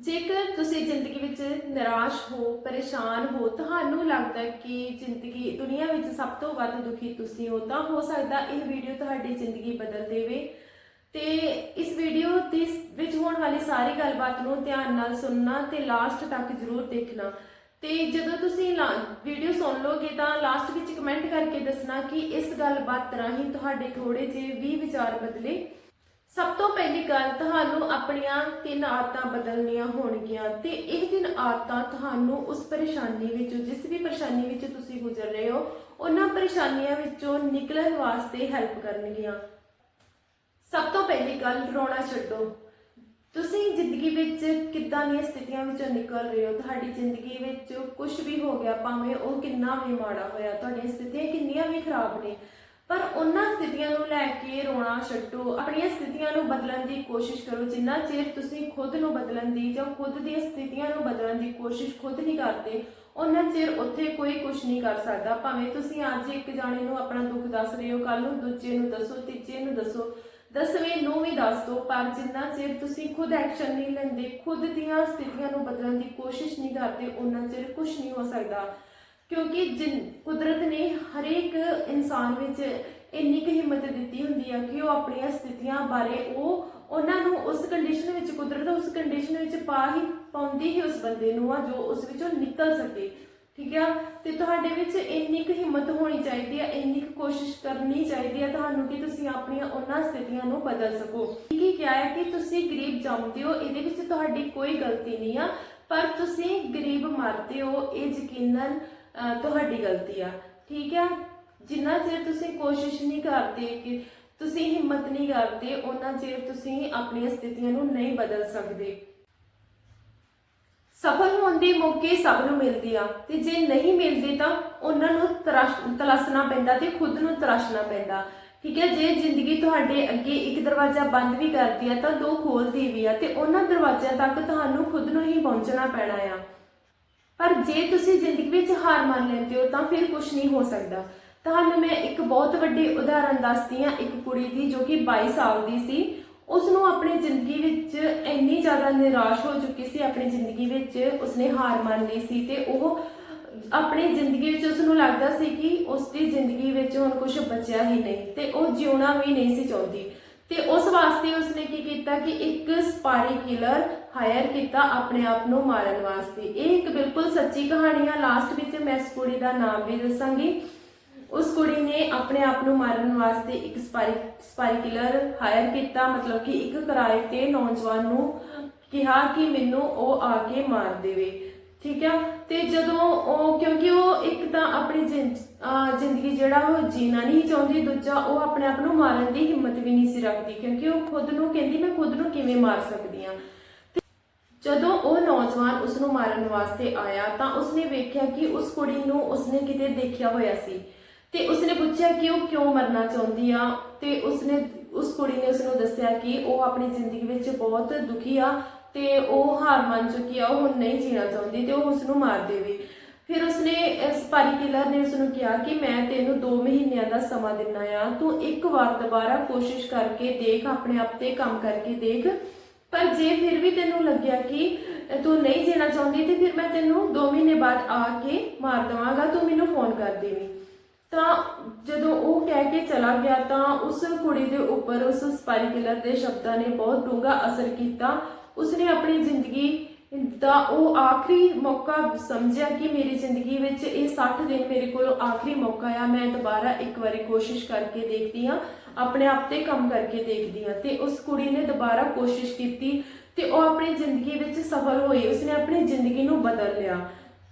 ਜੇਕਰ ਤੁਸੀਂ ਜ਼ਿੰਦਗੀ ਵਿੱਚ ਨਿਰਾਸ਼ ਹੋ, ਪਰੇਸ਼ਾਨ ਹੋ, ਤੁਹਾਨੂੰ ਲੱਗਦਾ ਕਿ ਜ਼ਿੰਦਗੀ ਦੁਨੀਆ ਵਿੱਚ ਸਭ ਤੋਂ ਵੱਧ ਦੁਖੀ ਤੁਸੀਂ ਹੋ, ਤਾਂ ਹੋ ਸਕਦਾ ਇਹ ਵੀਡੀਓ ਤੁਹਾਡੀ ਜ਼ਿੰਦਗੀ ਬਦਲ ਦੇਵੇ। ਤੇ ਇਸ ਵੀਡੀਓ ਦੇ ਵਿੱਚ ਹੋਣ ਵਾਲੀ ਸਾਰੀ ਗੱਲਬਾਤ ਨੂੰ ਧਿਆਨ ਨਾਲ ਸੁਣਨਾ ਤੇ ਲਾਸਟ ਤੱਕ ਜ਼ਰੂਰ ਦੇਖਣਾ। ਤੇ ਜਦੋਂ ਤੁਸੀਂ ਵੀਡੀਓ ਸੁਣ ਲੋਗੇ ਤਾਂ ਲਾਸਟ ਵਿੱਚ ਕਮੈਂਟ ਕਰਕੇ ਦੱਸਣਾ ਕਿ ਇਸ ਗੱਲਬਾਤ ਰਾਹੀਂ ਤੁਹਾਡੇ ਥੋੜੇ ਜਿਹੇ ਵੀ ਵਿਚਾਰ ਬਦਲੇ। ਸਭ ਤੋਂ ਪਹਿਲੀ ਗੱਲ ਤੁਹਾਨੂੰ ਆਪਣੀਆਂ ਤਿੰਨ ਆਦਤਾਂ ਬਦਲਣੀਆਂ ਹੋਣਗੀਆਂ ਤੇ ਇਹ ਤਿੰਨ ਆਦਤਾਂ ਤੁਹਾਨੂੰ ਉਸ ਪਰੇਸ਼ਾਨੀ ਵਿੱਚੋਂ, ਜਿਸ ਵੀ ਪਰੇਸ਼ਾਨੀ ਵਿੱਚ ਤੁਸੀਂ ਗੁਜ਼ਰ ਰਹੇ ਹੋ, ਉਹਨਾਂ ਪਰੇਸ਼ਾਨੀਆਂ ਵਿੱਚੋਂ ਨਿਕਲਣ ਵਾਸਤੇ ਹੈਲਪ ਕਰਨਗੀਆਂ। ਸਭ ਤੋਂ ਪਹਿਲੀ ਗੱਲ ਰੋਣਾ ਛੱਡੋ। ਤੁਸੀਂ ਜ਼ਿੰਦਗੀ ਵਿੱਚ ਕਿੱਦਾਂ ਦੀਆਂ ਸਥਿਤੀਆਂ ਵਿੱਚੋਂ ਨਿਕਲ ਰਹੇ ਹੋ? ਤੁਹਾਡੀ ਜ਼ਿੰਦਗੀ ਵਿੱਚ ਕੁਝ ਵੀ ਹੋ ਗਿਆ, ਭਾਵੇਂ ਉਹ ਕਿੰਨਾ ਵੀ ਮਾੜਾ ਹੋਇਆ, ਤੁਹਾਡੀਆਂ ਸਥਿਤੀਆਂ ਕਿੰਨੀਆਂ ਵੀ ਖਰਾਬ ਨੇ ਪਰ ਉਹਨਾਂ ਸਥਿਤੀਆਂ ਨੂੰ ਲੈ ਕੇ ਰੋਣਾ ਛੱਡੋ, ਆਪਣੀਆਂ ਸਥਿਤੀਆਂ ਨੂੰ ਬਦਲਣ ਦੀ ਕੋਸ਼ਿਸ਼ ਕਰੋ। ਜਿੰਨਾ ਚਿਰ ਤੁਸੀਂ ਖੁਦ ਨੂੰ ਬਦਲਣ ਦੀ ਜਾਂ ਖੁਦ ਦੀਆਂ ਸਥਿਤੀਆਂ ਨੂੰ ਬਦਲਣ ਦੀ ਕੋਸ਼ਿਸ਼ ਖੁਦ ਨਹੀਂ ਕਰਦੇ, ਉਹਨਾਂ ਚਿਰ ਉੱਥੇ ਕੋਈ ਕੁਝ ਨਹੀਂ ਕਰ ਸਕਦਾ। ਭਾਵੇਂ ਤੁਸੀਂ ਅੱਜ ਇੱਕ ਜਾਣੇ ਨੂੰ ਆਪਣਾ ਦੁੱਖ ਦੱਸ ਰਹੇ ਹੋ ਕੱਲ ਨੂੰ ਦੂਜੇ ਨੂੰ ਦੱਸੋ, ਤੀਜੇ ਨੂੰ ਦੱਸੋ, ਦਸਵੇਂ ਨੂੰ ਵੀ ਦੱਸ ਦਿਓ ਪਰ ਜਿੰਨਾ ਚਿਰ ਤੁਸੀਂ ਖੁਦ ਐਕਸ਼ਨ ਨਹੀਂ ਲੈਂਦੇ, ਖੁਦ ਦੀਆਂ ਸਥਿਤੀਆਂ ਨੂੰ ਬਦਲਣ ਦੀ ਕੋਸ਼ਿਸ਼ ਨਹੀਂ ਕਰਦੇ, ਉਹਨਾਂ ਚਿਰ ਕੁਝ ਨਹੀਂ ਹੋ ਸਕਦਾ। ਕਿਉਂਕਿ ਜਿਨ ਕੁਦਰਤ ਨੇ ਹਰੇਕ ਇਨਸਾਨ ਵਿੱਚ ਇੰਨੀ ਕੁ ਹਿੰਮਤ ਦਿੱਤੀ ਹੁੰਦੀ ਆ ਕਿ ਉਹ ਆਪਣੀਆਂ ਸਥਿਤੀਆਂ ਬਾਰੇ ਉਹ ਉਹਨਾਂ ਨੂੰ ਉਸ ਕੰਡੀਸ਼ਨ ਵਿੱਚ, ਕੁਦਰਤ ਉਸ ਕੰਡੀਸ਼ਨ ਵਿੱਚ ਪਾ ਹੀ, ਪਾਉਂਦੀ ਹੀ ਉਸ ਬੰਦੇ ਨੂੰ ਆ ਜੋ ਉਸ ਵਿੱਚੋਂ ਨਿਕਲ ਸਕੇ। ਠੀਕ ਆ? ਤੇ ਤੁਹਾਡੇ ਵਿੱਚ ਇੰਨੀ ਕੁ ਹਿੰਮਤ ਹੋਣੀ ਚਾਹੀਦੀ ਹੈ ਇੰਨੀ ਕੁ ਕੋਸ਼ਿਸ਼ ਕਰਨੀ ਚਾਹੀਦੀ ਹੈ ਤੁਹਾਨੂੰ ਕਿ ਤੁਸੀਂ ਆਪਣੀਆਂ ਉਹਨਾਂ ਸਥਿਤੀਆਂ ਨੂੰ ਬਦਲ ਸਕੋ। ਕੀ ਕਿਹਾ ਹੈ ਕਿ ਤੁਸੀਂ ਗਰੀਬ ਜੰਮਦੇ ਹੋ, ਇਹਦੇ ਵਿੱਚ ਤੁਹਾਡੀ ਕੋਈ ਗਲਤੀ ਨਹੀਂ ਆ, ਪਰ ਤੁਸੀਂ ਗਰੀਬ ਮਰਦੇ ਹੋ, ਇਹ ਯਕੀਨਨ ਤੁਹਾਡੀ ਗਲਤੀ ਆ। ਠੀਕ ਆ? ਜਿੰਨਾ ਚਿਰ ਤੁਸੀਂ ਕੋਸ਼ਿਸ਼ ਨਹੀਂ ਕਰਦੇ ਕਿ ਤੁਸੀਂ ਹਿੰਮਤ ਨਹੀਂ ਕਰਦੇ ਉਹਨਾਂ ਚਿਰ ਤੁਸੀਂ ਆਪਣੀਆਂ ਸਥਿਤੀਆਂ ਨੂੰ ਨਹੀਂ ਬਦਲ ਸਕਦੇ। ਸਫਲ ਹੋਣ ਦੇ ਮੌਕੇ ਸਭ ਨੂੰ ਮਿਲਦੇ ਆ। ਤੇ ਜੇ ਨਹੀਂ ਮਿਲਦੇ ਤਾਂ ਉਹਨਾਂ ਨੂੰ ਤਰਾਸ਼- ਤਲਾਸ਼ਣਾ ਪੈਂਦਾ ਤੇ ਖੁਦ ਨੂੰ ਤਰਾਸ਼ਣਾ ਪੈਂਦਾ। ਠੀਕ ਹੈ ਜੇ ਜ਼ਿੰਦਗੀ ਤੁਹਾਡੇ ਅੱਗੇ ਇੱਕ ਦਰਵਾਜ਼ਾ ਬੰਦ ਵੀ ਕਰਦੀ ਆ ਤਾਂ ਦੋ ਖੋਲਦੀ ਵੀ ਆ ਤੇ ਉਹਨਾਂ ਦਰਵਾਜ਼ਿਆਂ ਤੱਕ ਤੁਹਾਨੂੰ ਖੁਦ ਨੂੰ ਹੀ ਪਹੁੰਚਣਾ ਪੈਣਾ ਆ। ਪਰ ਜੇ ਤੁਸੀਂ ਜ਼ਿੰਦਗੀ ਵਿੱਚ ਹਾਰ ਮੰਨ ਲੈਂਦੇ ਹੋ, ਤਾਂ ਫਿਰ ਕੁਝ ਨਹੀਂ ਹੋ ਸਕਦਾ। ਤੁਹਾਨੂੰ ਮੈਂ ਇੱਕ ਬਹੁਤ ਵੱਡੀ ਉਦਾਹਰਨ ਦੱਸਦੀ ਹਾਂ, ਇੱਕ ਕੁੜੀ ਦੀ ਜੋ ਕਿ 22 ਸਾਲ ਦੀ ਸੀ। ਉਸ ਨੂੰ ਆਪਣੀ ਜ਼ਿੰਦਗੀ ਵਿੱਚ ਇੰਨੀ ਜ਼ਿਆਦਾ ਨਿਰਾਸ਼ ਹੋ ਚੁੱਕੀ ਸੀ, ਆਪਣੀ ਜ਼ਿੰਦਗੀ ਵਿੱਚ ਉਸਨੇ ਹਾਰ ਮੰਨ ਲਈ ਸੀ ਤੇ ਉਹ ਆਪਣੀ ਜ਼ਿੰਦਗੀ ਵਿੱਚ ਉਸ ਨੂੰ ਲੱਗਦਾ ਸੀ ਕਿ ਉਸ ਦੀ ਜ਼ਿੰਦਗੀ ਵਿੱਚ ਹੁਣ ਕੁਝ ਬਚਿਆ ਹੀ ਨਹੀਂ ਤੇ ਉਹ ਜਿਉਣਾ ਵੀ ਨਹੀਂ ਸੀ ਚਾਹੁੰਦੀ। ਤੇ ਉਸ ਵਾਸਤੇ ਉਸਨੇ ਕੀ ਕੀਤਾ ਕਿ ਇੱਕ ਸਪਾਰੀ ਕਿਲਰ ਹਾਇਰ ਕੀਤਾ ਆਪਣੇ ਆਪ ਨੂੰ ਮਾਰਨ ਵਾਸਤੇ। ਇਹ ਇੱਕ ਬਿਲਕੁਲ ਸੱਚੀ ਕਹਾਣੀ ਆ। ਲਾਸਟ ਵਿੱਚ ਮੈਂ ਇਸ ਕੁੜੀ ਦਾ ਨਾਮ ਵੀ ਦੱਸਾਂਗੀ। ਉਸ ਕੁੜੀ ਨੇ ਆਪਣੇ ਆਪ ਨੂੰ ਮਾਰਨ ਵਾਸਤੇ ਇੱਕ ਸਪਾਰੀ ਸਪਾਰੀ ਕਿਲਰ ਹਾਇਰ ਕੀਤਾ। ਮਤਲਬ ਕਿ ਇੱਕ ਕਿਰਾਏ ਤੇ ਨੌਜਵਾਨ ਨੂੰ ਕਿਹਾ ਕਿ ਮੈਨੂੰ ਉਹ ਆ ਕੇ ਮਾਰ ਦੇਵੇ। ਠੀਕ ਆ? ਤੇ ਜਦੋਂ ਉਹ, ਕਿਉਂਕਿ ਉਹ ਇੱਕ ਤਾਂ ਆਪਣੀ ਜ਼ਿੰ- ਜ਼ਿੰਦਗੀ ਜਿਹੜਾ ਉਹ ਜੀਣਾ ਨਹੀਂ ਚਾਹੁੰਦੀ, ਦੂਜਾ ਉਹ ਆਪਣੇ ਆਪ ਨੂੰ ਮਾਰਨ ਦੀ ਹਿੰਮਤ ਵੀ ਨਹੀਂ ਸੀ ਰੱਖਦੀ, ਕਿਉਂਕਿ ਉਹ ਖੁਦ ਨੂੰ ਕਹਿੰਦੀ, ਮੈਂ ਖੁਦ ਨੂੰ ਕਿਵੇਂ ਮਾਰ ਸਕਦੀ ਆ? ਜਦੋਂ ਉਹ ਨੌਜਵਾਨ ਉਸ ਨੂੰ ਮਾਰਨ ਵਾਸਤੇ ਆਇਆ, ਤਾਂ ਉਸਨੇ ਵੇਖਿਆ ਕਿ ਉਸ ਕੁੜੀ ਨੂੰ ਉਸਨੇ ਕਿਤੇ ਦੇਖਿਆ ਹੋਇਆ ਸੀ। ਤੇ ਉਸਨੇ ਪੁੱਛਿਆ ਕਿ ਉਹ ਕਿਉਂ ਮਰਨਾ ਚਾਹੁੰਦੀ ਆ? ਤੇ ਉਸਨੇ, ਉਸ ਕੁੜੀ ਨੇ ਉਸਨੂੰ ਦੱਸਿਆ ਕਿ ਉਹ ਆਪਣੀ ਜ਼ਿੰਦਗੀ ਵਿੱਚ ਬਹੁਤ ਦੁਖੀ ਆ। ਤੇ ਉਹ ਹਾਰ ਮੰਨ ਚੁੱਕੀ ਆ, ਉਹ ਹੁਣ ਨਹੀਂ ਜੀਣਾ ਚਾਹੁੰਦੀ ਤੇ ਉਹ ਉਸ ਨੂੰ ਮਾਰ ਦੇਵੇ। ਫਿਰ ਉਸਨੇ ਇਸ ਪਾਰੀ ਕਿਲਰ ਨੇ ਉਸ ਨੂੰ ਕਿਹਾ ਕਿ ਮੈਂ ਤੈਨੂੰ 2 ਮਹੀਨਿਆਂ ਦਾ ਸਮਾਂ ਦਿੰਨਾ ਆ, ਤੂੰ ਇੱਕ ਵਾਰ ਦੁਬਾਰਾ ਕੋਸ਼ਿਸ਼ ਕਰਕੇ ਦੇਖ, ਆਪਣੇ ਆਪ ਤੇ ਕੰਮ ਕਰਕੇ ਦੇਖ। ਪਰ ਜੇ ਫਿਰ ਵੀ ਤੈਨੂੰ ਲੱਗਿਆ ਕਿ ਤੂੰ ਨਹੀਂ ਜੀਣਾ ਚਾਹੁੰਦੀ ਤੇ ਫਿਰ ਮੈਂ ਤੈਨੂੰ 2 ਮਹੀਨੇ ਬਾਅਦ ਆ ਕੇ ਮਾਰ ਦਵਾਂਗਾ, ਤੂੰ ਮੈਨੂੰ ਫੋਨ ਕਰ ਦੇਵੀਂ। ਤਾਂ ਜਦੋਂ ਉਹ ਕਹਿ ਕੇ ਚਲਾ ਗਿਆ ਤਾਂ ਉਸ ਕੁੜੀ ਦੇ ਉੱਪਰ, ਉਸ ਸਪਾਰੀ ਕਿਲਰ ਦੇ ਸ਼ਬਦਾਂ ਨੇ ਬਹੁਤ ਡੂੰਘਾ ਅਸਰ ਕੀਤਾ। ਉਸਨੇ ਆਪਣੀ ਜ਼ਿੰਦਗੀ ਦਾ ਉਹ ਆਖਰੀ ਮੌਕਾ ਸਮਝਿਆ ਕਿ ਮੇਰੀ ਜ਼ਿੰਦਗੀ ਵਿੱਚ ਇਹ 60 ਦਿਨ ਮੇਰੇ ਕੋਲ ਆਖਰੀ ਮੌਕਾ ਆ। ਮੈਂ ਦੁਬਾਰਾ ਇੱਕ ਵਾਰੀ ਕੋਸ਼ਿਸ਼ ਕਰਕੇ ਦੇਖਦੀ ਹਾਂ, ਆਪਣੇ ਆਪ ਤੇ ਕੰਮ ਕਰਕੇ ਦੇਖਦੀ ਹਾਂ ਤੇ ਉਸ ਕੁੜੀ ਨੇ ਦੁਬਾਰਾ ਕੋਸ਼ਿਸ਼ ਕੀਤੀ ਤੇ ਉਹ ਆਪਣੀ ਜ਼ਿੰਦਗੀ ਵਿੱਚ ਸਫਲ ਹੋਈ। ਉਸਨੇ ਆਪਣੀ ਜ਼ਿੰਦਗੀ ਨੂੰ ਬਦਲ ਲਿਆ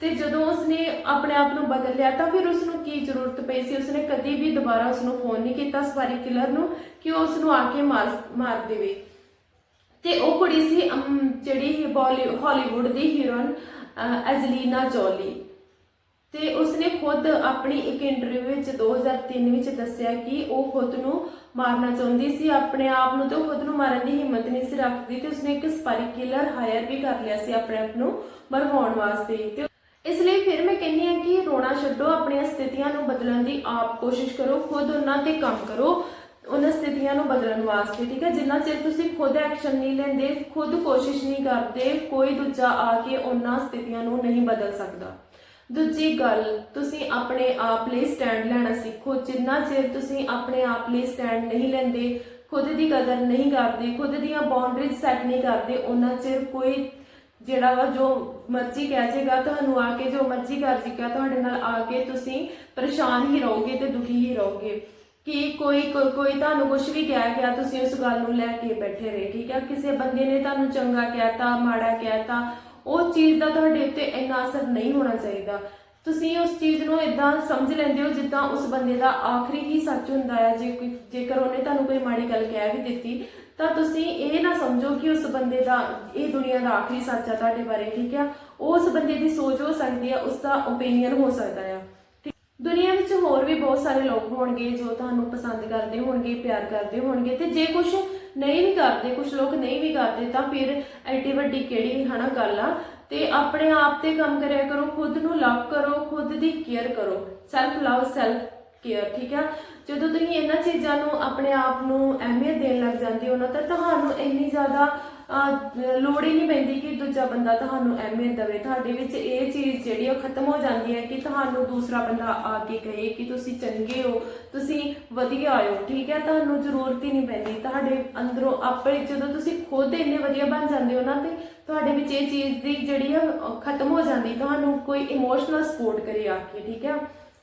ਤੇ ਜਦੋਂ ਉਸਨੇ ਆਪਣੇ ਆਪ ਨੂੰ ਬਦਲ ਲਿਆ ਤਾਂ ਫਿਰ ਉਸਨੂੰ ਕੀ ਜ਼ਰੂਰਤ ਪਈ ਸੀ? ਉਸਨੇ ਕਦੀ ਵੀ ਦੁਬਾਰਾ ਉਸਨੂੰ ਫੋਨ ਨਹੀਂ ਕੀਤਾ। ਸਵਾਰੀ ਕਿਲਰ ਨੂੰ ਕਿ ਉਹ ਉਸਨੂੰ ਆ ਕੇ ਮਾਰ ਮਾਰ ਦੇਵੇ। ਤੇ ਉਹ ਕੁੜੀ ਸੀ ਜਿਹੜੀ ਹਾਲੀਵੁੱਡ ਦੀ ਹੀਰੋਇਨ ਐਜ਼ਲੀਨਾ ਜੋਲੀ। ਤੇ ਉਸਨੇ ਖੁਦ ਆਪਣੀ ਇੱਕ ਇੰਟਰਵਿਊ ਵਿੱਚ 2003 ਵਿੱਚ ਦੱਸਿਆ ਕਿ ਉਹ ਖੁਦ ਨੂੰ ਮਾਰਨਾ ਚਾਹੁੰਦੀ ਸੀ, ਆਪਣੇ ਆਪ ਨੂੰ ਤੇ ਖੁਦ ਨੂੰ ਮਾਰਨ ਦੀ ਹਿੰਮਤ ਨਹੀਂ ਸੀ ਰੱਖਦੀ ਤੇ ਉਸਨੇ ਇੱਕ ਸਪਾਰੀ ਕਿਲਰ ਹਾਇਰ ਵੀ ਕਰ ਲਿਆ ਸੀ ਆਪਣੇ ਆਪ ਨੂੰ ਮਰਵਾਉਣ ਵਾਸਤੇ। ਤੇ ਇਸ ਲਈ ਫਿਰ ਮੈਂ ਕਹਿੰਦੀ ਹਾਂ ਕਿ ਰੋਣਾ ਛੱਡੋ, ਆਪਣੀਆਂ ਸਥਿਤੀਆਂ ਨੂੰ ਬਦਲਣ ਦੀ ਆਪ ਕੋਸ਼ਿਸ਼ ਕਰੋ, ਖੁਦ ਉਹਨਾਂ ਤੇ ਕੰਮ ਕਰੋ। ਉਹਨਾਂ ਸਥਿਤੀਆਂ ਨੂੰ ਬਦਲਣ ਵਾਸਤੇ, ਠੀਕ ਹੈ? ਜਿੰਨਾ ਚਿਰ ਤੁਸੀਂ ਖੁਦ ਐਕਸ਼ਨ ਨਹੀਂ ਲੈਂਦੇ, ਖੁਦ ਕੋਸ਼ਿਸ਼ ਨਹੀਂ ਕਰਦੇ, ਕੋਈ ਦੂਜਾ ਆ ਕੇ ਉਹਨਾਂ ਸਥਿਤੀਆਂ ਨੂੰ ਨਹੀਂ ਬਦਲ ਸਕਦਾ। ਦੂਜੀ ਗੱਲ, ਤੁਸੀਂ ਆਪਣੇ ਆਪ ਲਈ ਸਟੈਂਡ ਲੈਣਾ ਸਿੱਖੋ। ਜਿੰਨਾ ਚਿਰ ਤੁਸੀਂ ਆਪਣੇ ਆਪ ਲਈ ਸਟੈਂਡ ਨਹੀਂ ਲੈਂਦੇ, ਖੁਦ ਦੀ ਕਦਰ ਨਹੀਂ ਕਰਦੇ, ਖੁਦ ਦੀਆਂ ਬਾਉਂਡਰੀਜ਼ ਸੈੱਟ ਨਹੀਂ ਕਰਦੇ, ਉਹਨਾਂ ਚਿਰ ਕੋਈ ਜਿਹੜਾ ਵਾ ਜੋ ਮਰਜ਼ੀ ਕਹਿ ਜਾਏਗਾ ਤੁਹਾਨੂੰ ਆ ਕੇ ਜੋ ਮਰਜ਼ੀ ਕਰ ਜੇਗਾ, ਤੁਹਾਡੇ ਨਾਲ ਆ ਕੇ ਤੁਸੀਂ ਪਰੇਸ਼ਾਨ ਹੀ ਰਹੋਗੇ ਤੇ ਦੁਖੀ ਹੀ ਰਹੋਗੇ। ਕਿ ਕੋਈ ਕੋ ਕੋਈ ਤੁਹਾਨੂੰ ਕੁਝ ਵੀ ਕਹਿ ਗਿਆ, ਤੁਸੀਂ ਉਸ ਗੱਲ ਨੂੰ ਲੈ ਕੇ ਬੈਠੇ ਰਹੇ, ਠੀਕ ਹੈ? ਕਿਸੇ ਬੰਦੇ ਨੇ ਤੁਹਾਨੂੰ ਚੰਗਾ ਕਹਿਤਾ, ਮਾੜਾ ਕਹਿਤਾ, ਉਹ ਚੀਜ਼ ਦਾ ਤੁਹਾਡੇ ਉੱਤੇ ਇੰਨਾ ਅਸਰ ਨਹੀਂ ਹੋਣਾ ਚਾਹੀਦਾ। ਤੁਸੀਂ ਉਸ ਚੀਜ਼ ਨੂੰ ਇਦਾਂ ਸਮਝ ਲੈਂਦੇ ਹੋ ਜਿੱਦਾਂ ਉਸ ਬੰਦੇ ਦਾ ਆਖਰੀ ਹੀ ਸੱਚ ਹੁੰਦਾ ਹੈ। ਜੇ ਕੋਈ ਜੇਕਰ ਉਹਨੇ ਤੁਹਾਨੂੰ ਕੋਈ ਮਾੜੀ ਗੱਲ ਕਹਿ ਵੀ ਦਿੱਤੀ, ਤਾਂ ਤੁਸੀਂ ਇਹ ਨਾ ਸਮਝੋ ਕਿ ਉਸ ਬੰਦੇ ਦਾ, ਇਹ ਦੁਨੀਆ ਦਾ ਆਖਰੀ ਸੱਚ ਆ ਤੁਹਾਡੇ ਬਾਰੇ, ਠੀਕ ਆ ਉਸ ਬੰਦੇ ਦੀ ਸੋਚ ਹੋ ਸਕਦੀ ਹੈ ਉਸ ਦਾ ਓਪੀਨੀਅਨ ਹੋ ਸਕਦਾ ਆ। ਦੁਨੀਆ ਵਿੱਚ ਹੋਰ ਵੀ ਬਹੁਤ ਸਾਰੇ ਲੋਕ ਹੋਣਗੇ ਜੋ ਤੁਹਾਨੂੰ ਪਸੰਦ ਕਰਦੇ ਹੋਣਗੇ, ਪਿਆਰ ਕਰਦੇ ਹੋਣਗੇ ਤੇ ਜੇ ਕੁਝ ਨਹੀਂ ਵੀ ਕਰਦੇ ਕੁਝ ਲੋਕ ਨਹੀਂ ਵੀ ਕਰਦੇ, ਤਾਂ ਫਿਰ ਐਡੀ ਵੱਡੀ ਕਿਹੜੀ ਹਨਾ ਗੱਲ ਆ? ਤੇ ਆਪਣੇ ਆਪ ਤੇ ਕੰਮ ਕਰਿਆ ਕਰੋ, ਖੁਦ ਨੂੰ ਲਵ ਕਰੋ, ਖੁਦ ਦੀ ਕੇਅਰ ਕਰੋ। ਸੈਲਫ ਲਵ ਸੈਲਫ ਕੇਅਰ ਠੀਕ ਆ? ਜਦੋਂ ਤੁਸੀਂ ਇਹਨਾਂ ਚੀਜ਼ਾਂ ਨੂੰ ਆਪਣੇ ਆਪ ਨੂੰ ਅਹਿਮੀਅਤ ਦੇਣ ਲੱਗ ਜਾਂਦੇ ਹੋ ਨਾ, ਤਾਂ ਤੁਹਾਨੂੰ ਇੰਨੀ ਜ਼ਿਆਦਾ ਲੋੜ ਹੀ ਨਹੀਂ ਪੈਂਦੀ ਕਿ ਦੂਜਾ ਬੰਦਾ ਤੁਹਾਨੂੰ ਅਹਿਮੀਅਤ ਦੇਵੇ। ਤੁਹਾਡੇ ਵਿੱਚ ਇਹ ਚੀਜ਼ ਜਿਹੜੀ ਉਹ ਖਤਮ ਹੋ ਜਾਂਦੀ ਹੈ ਕਿ ਤੁਹਾਨੂੰ ਦੂਸਰਾ ਬੰਦਾ ਆ ਕੇ ਕਹੇ ਕਿ ਤੁਸੀਂ ਚੰਗੇ ਹੋ, ਤੁਸੀਂ ਵਧੀਆ ਹੋ, ਠੀਕ ਹੈ? ਤੁਹਾਨੂੰ ਜ਼ਰੂਰਤ ਹੀ ਨਹੀਂ ਪੈਂਦੀ। ਤੁਹਾਡੇ ਅੰਦਰੋਂ ਆਪਣੇ ਜਦੋਂ ਤੁਸੀਂ ਖੁਦ ਇੰਨੇ ਵਧੀਆ ਬਣ ਜਾਂਦੇ ਹੋ ਨਾ, ਤੇ ਤੁਹਾਡੇ ਵਿੱਚ ਇਹ ਚੀਜ਼ ਦੀ ਜਿਹੜੀ ਆ ਖਤਮ ਹੋ ਜਾਂਦੀ। ਤੁਹਾਨੂੰ ਕੋਈ ਇਮੋਸ਼ਨਲ ਸਪੋਰਟ ਕਰੇ ਆ ਕੇ, ਠੀਕ ਹੈ?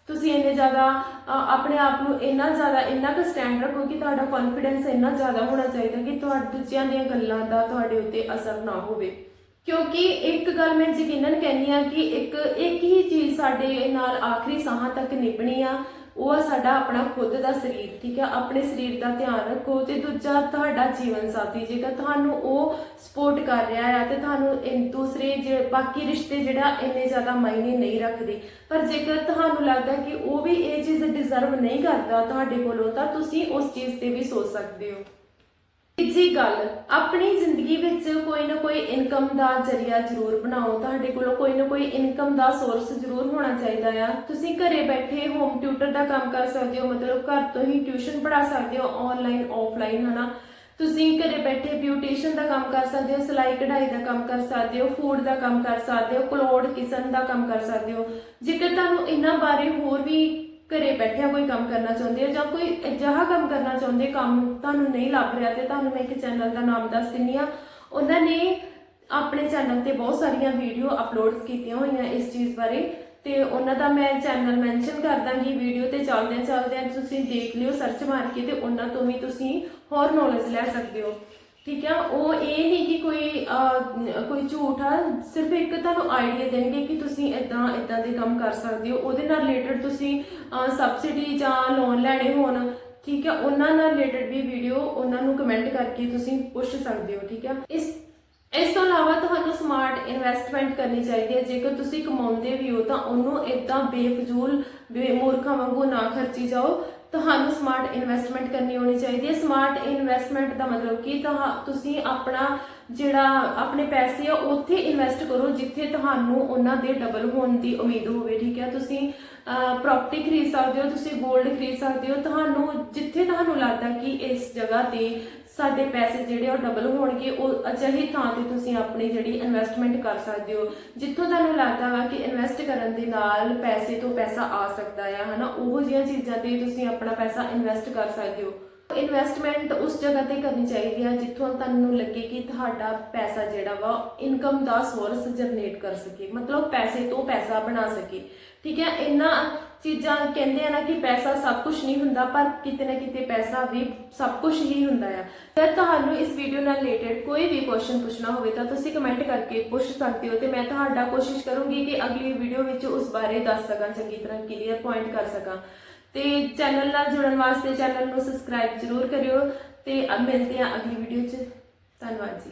ਤੁਸੀਂ ਇੰਨੇ ਜ਼ਿਆਦਾ ਆਪਣੇ ਆਪ ਨੂੰ ਇੰਨਾ ਜ਼ਿਆਦਾ, ਇੰਨਾ ਕੁ ਸਟੈਂਡ ਰੱਖੋ ਕਿ ਤੁਹਾਡਾ ਕੌਨਫੀਡੈਂਸ ਇੰਨਾ ਜ਼ਿਆਦਾ ਹੋਣਾ ਚਾਹੀਦਾ ਕਿ ਤੁਹਾਡੇ, ਦੂਜਿਆਂ ਦੀਆਂ ਗੱਲਾਂ ਦਾ ਤੁਹਾਡੇ ਉੱਤੇ ਅਸਰ ਨਾ ਹੋਵੇ। ਕਿਉਂਕਿ ਇੱਕ ਗੱਲ ਮੈਂ ਯਕੀਨਨ ਕਹਿੰਦੀ ਆ ਕਿ ਇੱਕ ਇੱਕ ਹੀ ਚੀਜ਼ ਸਾਡੇ ਨਾਲ ਆਖਰੀ ਸਾਹਾਂ ਤੱਕ ਨਿਭਣੀ ਆ ਉਹ ਆ ਸਾਡਾ ਆਪਣਾ ਖੁਦ ਦਾ ਸਰੀਰ, ਠੀਕ ਹੈ? ਆਪਣੇ ਸਰੀਰ ਦਾ ਧਿਆਨ ਰੱਖੋ ਤੇ ਦੂਜਾ ਤੁਹਾਡਾ ਜੀਵਨ ਸਾਥੀ, ਜੇਕਰ ਤੁਹਾਨੂੰ ਉਹ ਸਪੋਰਟ ਕਰ ਰਿਹਾ ਹੈ ਤੇ ਤੁਹਾਨੂੰ ਇਨ, ਦੂਸਰੇ ਜੇ, ਬਾਕੀ ਰਿਸ਼ਤੇ ਜਿਹੜਾ ਇੰਨੇ ਜ਼ਿਆਦਾ ਮਾਇਨੇ ਨਹੀਂ ਰੱਖਦੇ। ਪਰ ਜੇਕਰ ਤੁਹਾਨੂੰ ਲੱਗਦਾ ਕਿ ਉਹ ਵੀ ਇਹ ਚੀਜ਼ ਡਿਜ਼ਰਵ ਨਹੀਂ ਕਰਦਾ ਤੁਹਾਡੇ ਕੋਲੋਂ, ਤਾਂ ਤੁਸੀਂ ਉਸ ਚੀਜ਼ ਤੇ ਵੀ ਸੋਚ ਸਕਦੇ ਹੋ। ਤੀਜੀ ਗੱਲ, ਆਪਣੀ ਜ਼ਿੰਦਗੀ ਵਿੱਚ ਕੋਈ ਨਾ ਕੋਈ ਇਨਕਮ ਦਾ ਜ਼ਰੀਆ ਜ਼ਰੂਰ ਬਣਾਓ। ਤੁਹਾਡੇ ਕੋਲ ਕੋਈ ਨਾ ਕੋਈ ਇਨਕਮ ਦਾ ਸੋਰਸ ਜ਼ਰੂਰ ਹੋਣਾ ਚਾਹੀਦਾ ਆ। ਤੁਸੀਂ ਘਰੇ ਬੈਠੇ ਹੋਮ ਟਿਊਟਰ ਦਾ ਕੰਮ ਕਰ ਸਕਦੇ ਹੋ, ਮਤਲਬ ਘਰ ਤੋਂ ਹੀ ਟਿਊਸ਼ਨ ਪੜ੍ਹਾ ਸਕਦੇ ਹੋ ਆਨਲਾਈਨ ਆਫਲਾਈਨ ਹਨਾ? ਤੁਸੀਂ ਘਰੇ ਬੈਠੇ ਬਿਊਟੀਸ਼ੀਅਨ ਦਾ ਕੰਮ ਕਰ ਸਕਦੇ ਹੋ, ਸਿਲਾਈ ਕਢਾਈ ਦਾ ਕੰਮ ਕਰ ਸਕਦੇ ਹੋ ਫੂਡ ਦਾ ਕੰਮ ਕਰ ਸਕਦੇ ਹੋ ਕਲੋਡ ਕਿਚਨ ਦਾ ਕੰਮ ਕਰ ਸਕਦੇ ਹੋ। ਜੇਕਰ ਤੁਹਾਨੂੰ ਇਹਨਾਂ ਬਾਰੇ ਹੋਰ ਵੀ ਘਰੇ ਬੈਠਿਆ ਕੋਈ ਕੰਮ ਕਰਨਾ ਚਾਹੁੰਦੇ ਹੋ ਜਾਂ ਕੋਈ ਅਜਿਹਾ ਕੰਮ ਕਰਨਾ ਚਾਹੁੰਦੇ, ਕੰਮ ਤੁਹਾਨੂੰ ਨਹੀਂ ਲੱਭ ਰਿਹਾ ਤੇ ਤੁਹਾਨੂੰ ਮੈਂ ਇੱਕ ਚੈਨਲ ਦਾ ਨਾਮ ਦੱਸ ਦਿੰਨੀ ਆ ਉਹਨਾਂ ਨੇ ਆਪਣੇ ਚੈਨਲ ਤੇ ਬਹੁਤ ਸਾਰੀਆਂ ਵੀਡੀਓ ਅਪਲੋਡ ਕੀਤੀਆਂ ਹੋਈਆਂ ਇਸ ਚੀਜ਼ ਬਾਰੇ ਤੇ ਉਹਨਾਂ ਦਾ ਮੈਂ ਚੈਨਲ ਮੈਂਸ਼ਨ ਕਰ ਦਾਂਗੀ ਵੀਡੀਓ ਤੇ ਚੱਲਦਿਆਂ ਚੱਲਦਿਆਂ ਤੁਸੀਂ ਦੇਖ ਲਿਓ ਸਰਚ ਮਾਰ ਕੇ ਤੇ ਉਹਨਾਂ ਤੋਂ ਵੀ ਤੁਸੀਂ ਹੋਰ ਨੌਲੇਜ ਲੈ ਸਕਦੇ ਹੋ। ਠੀਕ ਆ? ਉਹ ਇਹ ਨਹੀਂ ਕਿ ਕੋਈ ਕੋਈ ਝੂਠ ਆ, ਸਿਰਫ ਇੱਕ ਤੁਹਾਨੂੰ ਆਈਡੀਆ ਦੇਣਗੇ ਕਿ ਤੁਸੀਂ ਇਦਾਂ ਇਦਾਂ ਦੇ ਕੰਮ ਕਰ ਸਕਦੇ ਹੋ। ਉਹਦੇ ਨਾਲ ਰਿਲੇਟਡ ਤੁਸੀਂ ਸਬਸਿਡੀ ਜਾਂ ਲੋਨ ਲੈਣੇ ਹੋਣ, ਠੀਕ ਆ? ਉਹਨਾਂ ਨਾਲ ਰਿਲੇਟਡ ਵੀ ਵੀਡੀਓ ਉਹਨਾਂ ਨੂੰ ਕਮੈਂਟ ਕਰਕੇ ਤੁਸੀਂ ਪੁੱਛ ਸਕਦੇ ਹੋ, ਠੀਕ ਆ? ਇਸ ਇਸ ਤੋਂ ਇਲਾਵਾ ਤੁਹਾਨੂੰ ਸਮਾਰਟ ਇਨਵੈਸਟਮੈਂਟ ਕਰਨੀ ਚਾਹੀਦੀ ਹੈ। ਜੇਕਰ ਤੁਸੀਂ ਕਮਾਉਂਦੇ ਵੀ ਹੋ ਤਾਂ ਉਹਨੂੰ ਇਦਾਂ ਬੇਫਜ਼ੂਲ ਬੇਮੂਰਖਾਂ ਵਾਂਗੂ ਨਾ ਖਰਚੀ ਜਾਓ। ਤੁਹਾਨੂੰ ਸਮਾਰਟ ਇਨਵੈਸਟਮੈਂਟ ਕਰਨੀ ਹੋਣੀ ਚਾਹੀਦੀ ਹੈ। ਸਮਾਰਟ ਇਨਵੈਸਟਮੈਂਟ ਦਾ ਮਤਲਬ ਕਿ ਤੁਹਾ, ਤੁਸੀਂ ਆਪਣਾ ਜਿਹੜਾ ਆਪਣੇ ਪੈਸੇ ਆ, ਉੱਥੇ ਇਨਵੈਸਟ ਕਰੋ ਜਿੱਥੇ ਤੁਹਾਨੂੰ ਉਹਨਾਂ ਦੇ ਡਬਲ ਹੋਣ ਦੀ ਉਮੀਦ ਹੋਵੇ, ਠੀਕ ਹੈ? ਤੁਸੀਂ ਪ੍ਰਾਪਰਟੀ ਖਰੀਦ ਸਕਦੇ ਹੋ, ਤੁਸੀਂ 골ਡ ਖਰੀਦ ਸਕਦੇ ਹੋ। ਤੁਹਾਨੂੰ, ਜਿੱਥੇ ਤੁਹਾਨੂੰ ਲੱਗਦਾ ਕਿ ਇਸ ਜਗ੍ਹਾ ਤੇ ਸਾਡੇ ਪੈਸੇ ਜਿਹੜੇ ਉਹ ਡਬਲ ਹੋਣਗੇ, ਉਹ ਅਜਿਹੀ ਥਾਂ ਤੇ ਤੁਸੀਂ ਆਪਣੀ ਜਿਹੜੀ ਇਨਵੈਸਟਮੈਂਟ ਕਰ ਸਕਦੇ ਹੋ। ਜਿੱਥੋਂ ਤੁਹਾਨੂੰ ਲੱਗਦਾ ਵਾ ਕਿ ਇਨਵੈਸਟ ਕਰਨ ਦੇ ਨਾਲ ਪੈਸੇ ਤੋਂ ਪੈਸਾ ਆ ਸਕਦਾ ਆ, ਹਨਾ? ਉਹ ਜਿਹੀਆਂ ਚੀਜ਼ਾਂ ਤੇ ਤੁਸੀਂ ਆਪਣਾ ਪੈਸਾ ਇਨਵੈਸਟ ਕਰ ਸਕਦੇ ਹੋ। ਇਨਵੈਸਟਮੈਂਟ ਉਸ ਜਗ੍ਹਾ ਤੇ ਕਰਨੀ ਚਾਹੀਦੀ ਹੈ ਜਿੱਥੋਂ ਤੁਹਾਨੂੰ ਲੱਗੇ ਕਿ ਤੁਹਾਡਾ ਪੈਸਾ ਜਿਹੜਾ ਵਾ ਇਨਕਮ ਦਾ ਸੋਰਸ ਜਨਰੇਟ ਕਰ ਸਕੇ, ਮਤਲਬ ਪੈਸੇ ਤੋਂ ਪੈਸਾ ਬਣਾ ਸਕੇ। ਠੀਕ ਹੈ, ਇਹਨਾਂ ਚੀਜ਼ਾਂ ਕਹਿੰਦੇ ਆ ਨਾ ਕਿ ਪੈਸਾ ਸਭ ਕੁਝ ਨਹੀਂ ਹੁੰਦਾ, ਪਰ ਕਿਤੇ ਨਾ ਕਿਤੇ ਪੈਸਾ ਵੀ ਸਭ ਕੁਝ ਹੀ ਹੁੰਦਾ ਆ। ਜੇ ਤੁਹਾਨੂੰ ਇਸ ਵੀਡੀਓ ਨਾਲ ਰਿਲੇਟਡ ਕੋਈ ਵੀ ਕੁਐਸਚਨ ਪੁੱਛਣਾ ਹੋਵੇ, ਤਾਂ ਤੁਸੀਂ ਕਮੈਂਟ ਕਰਕੇ ਪੁੱਛ ਸਕਦੇ ਹੋ ਤੇ ਮੈਂ ਤੁਹਾਡਾ ਕੋਸ਼ਿਸ਼ ਕਰੂੰਗੀ ਕਿ ਅਗਲੀ ਵੀਡੀਓ ਵਿੱਚ ਉਸ ਬਾਰੇ ਦੱਸ ਸਕਾਂ, ਚੰਗੀ ਤਰ੍ਹਾਂ ਕਲੀਅਰ ਪੁਆਇੰਟ ਕਰ ਸਕਾਂ। ਤੇ ਚੈਨਲ ਨਾਲ ਜੁੜਨ ਵਾਸਤੇ ਚੈਨਲ ਨੂੰ ਸਬਸਕ੍ਰਾਈਬ ਜ਼ਰੂਰ ਕਰਿਓ ਤੇ ਮਿਲਦੇ ਹਾਂ ਅਗਲੀ ਵੀਡੀਓ 'ਚ। ਧੰਨਵਾਦ ਜੀ।